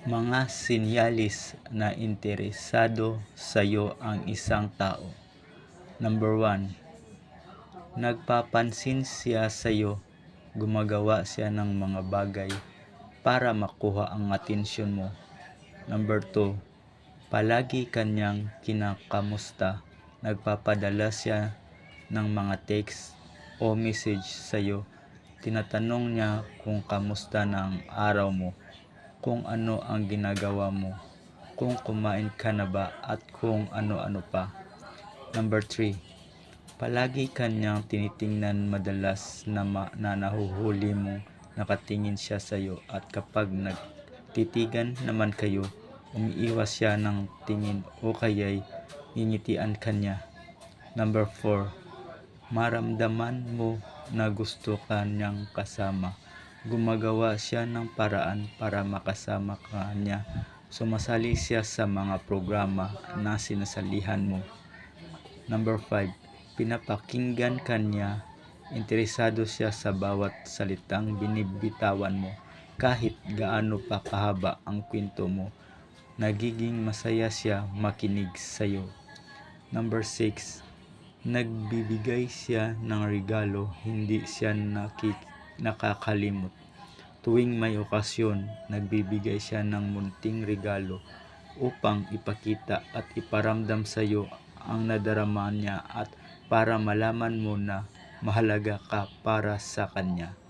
Mga sinyalis na interesado sa iyo ang isang tao. Number 1. Nagpapansin siya sa iyo. Gumagawa siya ng mga bagay para makuha ang atensyon mo. Number 2. Palagi kanyang kinakamusta. Nagpapadala siya ng mga text o message sa iyo. Tinatanong niya kung kamusta na araw mo, kung ano ang ginagawa mo, kung kumain ka na ba at kung ano-ano pa. Number 3. Palagi kanyang tinitingnan madalas na, ma- na nahuhuli mong nakatingin siya sa iyo at kapag nagtitigan naman kayo, umiiwas siya ng tingin o kaya'y ngingitian kanya. Number 4. Maramdaman mo na gusto ka niyang kasama. Gumagawa siya ng paraan para makasama ka niya. Sumasali siya sa mga programa na sinasalihan mo. Number 5. Pinapakinggan ka niya. Interesado siya sa bawat salitang binibitawan mo. Kahit gaano pa kahaba ang kwento mo, nagiging masaya siya makinig sa iyo. Number 6. Nagbibigay siya ng regalo, hindi siya nakik- nakakalimot. Tuwing may okasyon, nagbibigay siya ng munting regalo upang ipakita at iparamdam sa iyo ang nadarama niya at para malaman mo na mahalaga ka para sa kanya.